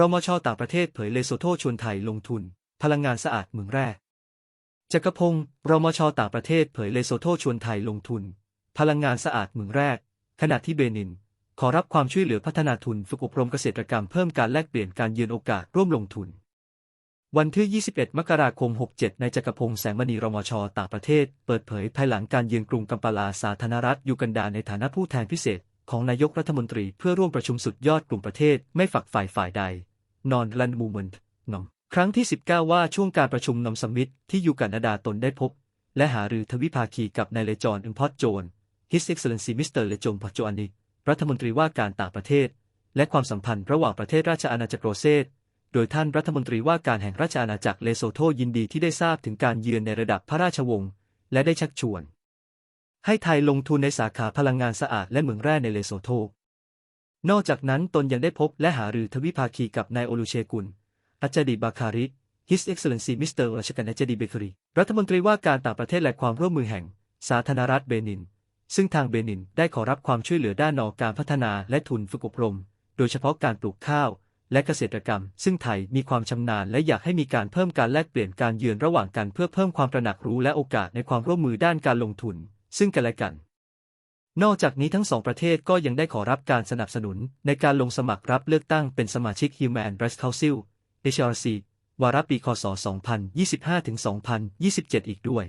รมชต่างประเทศเผยเลโซโธชวนไทยลงทุน พลังงานสะอาดเมืองแร่จักรพงศ์รมชต่างประเทศเผยเลโซโธชวนไทยลงทุน พลังงานสะอาดเมืองแรก ขณะที่เบนิน ขอรับความช่วยเหลือพัฒนาทุนฝึกอบรมเกษตรกรรมเพิ่มการแลกเปลี่ยนการเยือนโอกาสร่วมลงทุน วันที่ 21 มกราคม 67ในจักรพงศ์แสงมณีรมชต่างประเทศ เปิดเผยภายหลังการเยือนกรุงกัมปาลาสาธารณรัฐยูกันดาในฐานะผู้แทนพิเศษ ของนายกรัฐมนตรีเพื่อร่วมประชุมสุดยอดกลุ่มประเทศไม่ฝักฝ่ายฝ่ายใด นอนลันมูเมนต์นอมครั้งที่ 19 ว่าช่วงการประชุมนอมสมิตที่ยูกันดาตนได้พบ และหารือทวิภาคีกับนายเลจอนอึงพอตโจน His Excellency Mr. เลจงพอตโจอนนิรัฐมนตรีว่าการต่างประเทศ และความสัมพันธ์ระหว่างประเทศราชอาณาจักรโรเซตโดยท่านรัฐมนตรีว่าการแห่งราชอาณาจักรเลโซโธยินดีที่ได้ทราบถึงการเยือนในระดับพระราชวงศ์และได้ชักชวน ให้ไทยลงทุนในสาขาพลังงานสะอาดและเหมืองแร่ในเลโซโธนอกจากนั้นตนยังได้พบและหารือทวิภาคีกับนายโอลูเชกุลอัจจดีบาคาริ His Excellency Mr. รัชกันอัจดีเบคารีรัฐมนตรีว่าการต่างประเทศและความร่วมมือแห่ง สาธารณรัฐเบนิน ซึ่งทางเบนินได้ขอรับความช่วยเหลือด้านนอกการพัฒนาและทุนฝึกอบรม โดยเฉพาะการปลูกข้าวและเกษตรกรรม ซึ่งไทยมีความชำนาญและอยากให้มีการเพิ่มการแลกเปลี่ยนการเยือนระหว่างกันเพื่อเพิ่มความตระหนักรู้และโอกาสในความร่วมมือด้านการลงทุน ซึ่งกันและกัน นอกจากนี้ทั้งสองประเทศก็ยังได้ขอรับการสนับสนุนในการลงสมัครรับเลือกตั้งเป็นสมาชิก Human Rights Council HRC วาระปีคศ 2025-2027 อีกด้วย